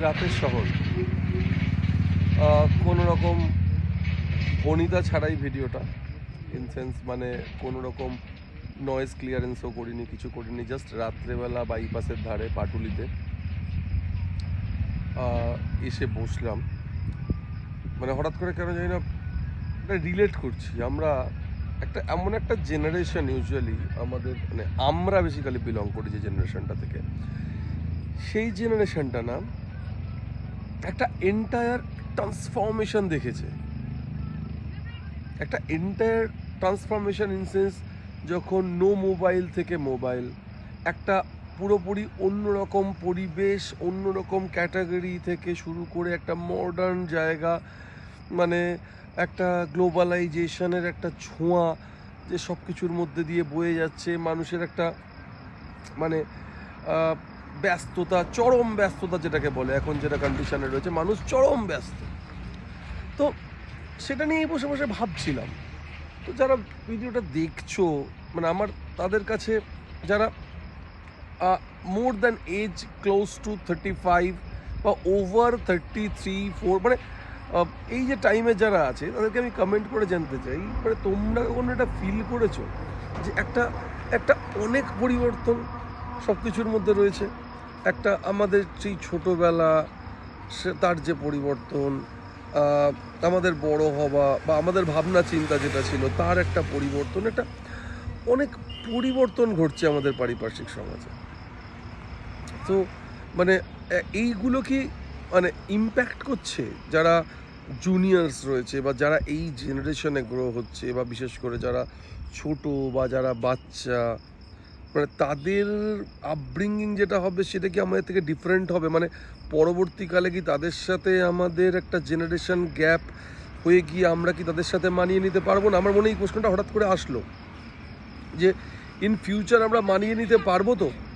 রাতের শহর। কোনো রকম বনিতা ছাড়াই ভিডিওটা। ইন সেন্স মানে কোনো রকম নয়েজ ক্লিয়ারেন্সও করিনি, কিছু করিনি জাস্ট রাত্রেবেলা বাইপাসের ধারে পাটুলিতে এসে বসলাম। মানে হঠাৎ করে কেন জানি না এটা রিলেট করছি। আমরা একটা এমন একটা জেনারেশন ইউজুয়ালি আমাদের মানে আমরা বেসিক্যালি বিলং করি যে জেনারেশনটা থেকে। সেই জেনারেশনটা না একটা এন্টায়ার ট্রান্সফরমেশন দেখেছে। একটা এন্টায়ার ট্রান্সফরমেশন ইন সেন্স যখন নো মোবাইল থেকে মোবাইল একটা পুরোপুরি অন্যরকম পরিবেশ, অন্যরকম ক্যাটাগরি থেকে শুরু করে একটা মডার্ন জায়গা মানে একটা গ্লোবালাইজেশনের একটা ছোঁয়া যে সব কিছুর মধ্যে দিয়ে বয়ে যাচ্ছে, মানুষের একটা মানে ব্যস্ততা, চরম ব্যস্ততা যেটাকে বলে, এখন যেটা কন্ডিশনে রয়েছে, মানুষ চরম ব্যস্ত। তো সেটা নিয়েই বসে বসে ভাবছিলাম। তো যারা ভিডিওটা দেখছ মানে আমার, তাদের কাছে যারা more than age close to thirty five বা ওভার থার্টি থ্রি ফোর মানে এই যে টাইমে যারা আছে, তাদেরকে আমি কমেন্ট করে জানতে চাই। মানে তোমরা কখনো এটা ফিল করেছ? যে একটা একটা অনেক পরিবর্তন সব কিছুর মধ্যে রয়েছে। একটা আমাদের সেই ছোটোবেলা সে তার যে পরিবর্তন আমাদের বড় হওয়া বা আমাদের ভাবনা চিন্তা যেটা ছিল তার একটা পরিবর্তন, এটা অনেক পরিবর্তন ঘটছে আমাদের পারিপার্শ্বিক সমাজে। তো মানে এইগুলো কি মানে ইম্প্যাক্ট করছে? যারা জুনিয়র্স রয়েছে বা যারা এই জেনারেশনে গ্রো হচ্ছে বা বিশেষ করে যারা ছোট বা যারা বাচ্চা মানে তাদের আপব্রিঙ্গিং যেটা হবে সেটা কি আমাদের থেকে ডিফারেন্ট হবে? মানে পরবর্তীকালে কি তাদের সাথে আমাদের একটা জেনারেশন গ্যাপ হয়ে গিয়ে আমরা কি তাদের সাথে মানিয়ে নিতে পারব না? আমার মনে এই প্রশ্নটা হঠাৎ করে আসলো। যে ইন ফিউচার আমরা মানিয়ে নিতে পারব তো?